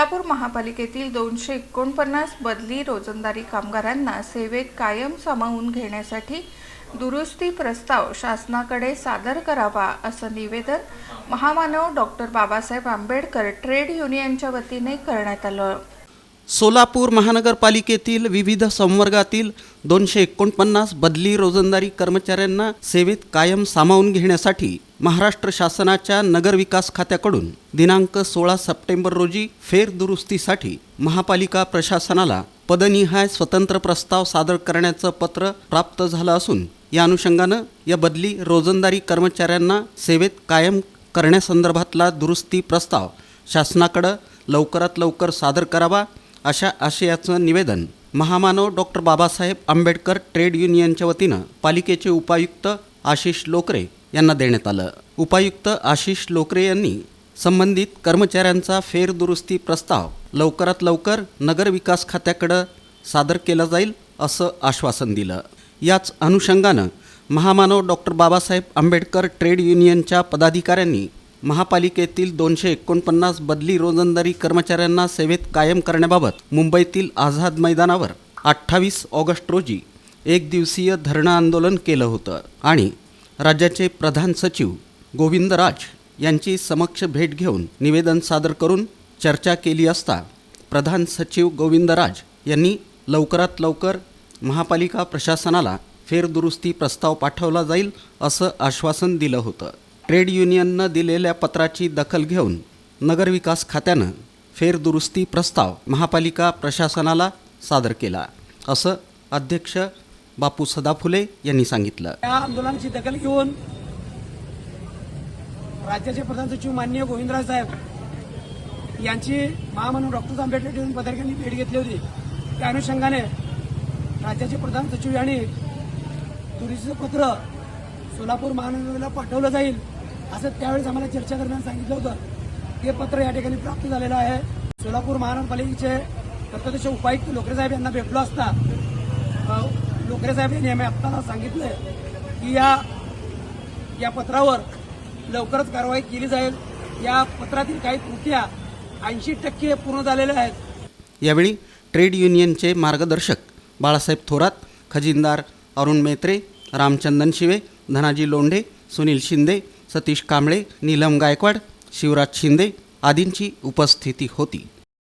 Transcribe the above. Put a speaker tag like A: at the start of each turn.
A: सोलापूर महापालिकेतील दोनशे एकोणपन्नास बदली रोजंदारी कामगारांना सेवेत कायम सामावून घेण्यासाठी दुरुस्ती प्रस्ताव शासनाकडे सादर करावा असं निवेदन महामानव डॉक्टर बाबासाहेब आंबेडकर ट्रेड युनियनच्या वतीने करण्यात आलं.
B: सोलापूर महानगरपालिकेतील विविध संवर्गातील दोनशे एकोणपन्नास बदली रोजंदारी कर्मचाऱ्यांना सेवेत कायम सामावून घेण्यासाठी महाराष्ट्र शासनाच्या नगरविकास खात्याकडून दिनांक सोळा सप्टेंबर रोजी फेरदुरुस्तीसाठी महापालिका प्रशासनाला पदनिहाय स्वतंत्र प्रस्ताव सादर करण्याचं पत्र प्राप्त झालं असून या अनुषंगानं या बदली रोजंदारी कर्मचाऱ्यांना सेवेत कायम करण्यासंदर्भातला दुरुस्ती प्रस्ताव शासनाकडं लवकरात लवकर सादर करावा अशा आशयाचं निवेदन महामानव डॉक्टर बाबासाहेब आंबेडकर ट्रेड युनियनच्या वतीनं पालिकेचे उपायुक्त आशिष लोकरे यांना देण्यात आलं. उपायुक्त आशिष लोकरे यांनी संबंधित कर्मचाऱ्यांचा फेरदुरुस्ती प्रस्ताव लवकरात लवकर नगरविकास खात्याकडं सादर केला जाईल असं आश्वासन दिलं. याच अनुषंगानं महामानव डॉक्टर बाबासाहेब आंबेडकर ट्रेड युनियनच्या पदाधिकाऱ्यांनी महापालिकेतील दोनशे एकोणपन्नास बदली रोजंदारी कर्मचाऱ्यांना सेवेत कायम करण्याबाबत मुंबईतील आझाद मैदानावर अठ्ठावीस ऑगस्ट रोजी एक दिवसीय धरणं आंदोलन केलं होतं. आणि राज्याचे प्रधान सचिव गोविंद राज यांची समक्ष भेट घेऊन निवेदन सादर करून चर्चा केली असता प्रधान सचिव गोविंद राज यांनी लवकरात लवकर महापालिका प्रशासनाला फेरदुरुस्ती प्रस्ताव पाठवला जाईल असं आश्वासन दिलं होतं. ट्रेड युनियननं दिलेल्या पत्राची दखल घेऊन नगरविकास खात्यानं फेरदुरुस्ती प्रस्ताव महापालिका प्रशासनाला सादर केला असं अध्यक्ष बापू सदाफुले यांनी सांगितलं.
C: या आंदोलनाची दखल घेऊन राज्याचे प्रधान सचिव माननीय गोविंदराज साहेब यांची महामानव डॉक्टर आंबेडकर ठेवून पदाधिकाऱ्यांनी भेट घेतली होती. त्या अनुषंगाने राज्याचे प्रधान सचिव यांनी तुरीचं पत्र सोलापूर महानगराला पाठवलं जाईल. असं त्यावेळेस आम्हाला चर्चा दरम्यान सांगितलं होतं. हे पत्र या ठिकाणी प्राप्त झालेलं आहे. सोलापूर महानगरपालिकेचे प्रत्यक्ष उपायुक्त लोकरे साहेब यांना भेटलो असता लोकरे साहेब यांनी आम्ही आत्ताला सांगितलंय की या या पत्रावर लवकरच कारवाई केली जाईल. या पत्रातील काही त्रुट्या ऐंशी टक्के पूर्ण झालेल्या आहेत.
B: यावेळी ट्रेड युनियनचे मार्गदर्शक बाळासाहेब थोरात खजिनदार अरुण मेत्रे रामचंदन शिवे धनाजी लोंढे सुनील शिंदे सतीश कांबळे नीलम गायकवाड शिवराज शिंदे आदींची उपस्थिती होती.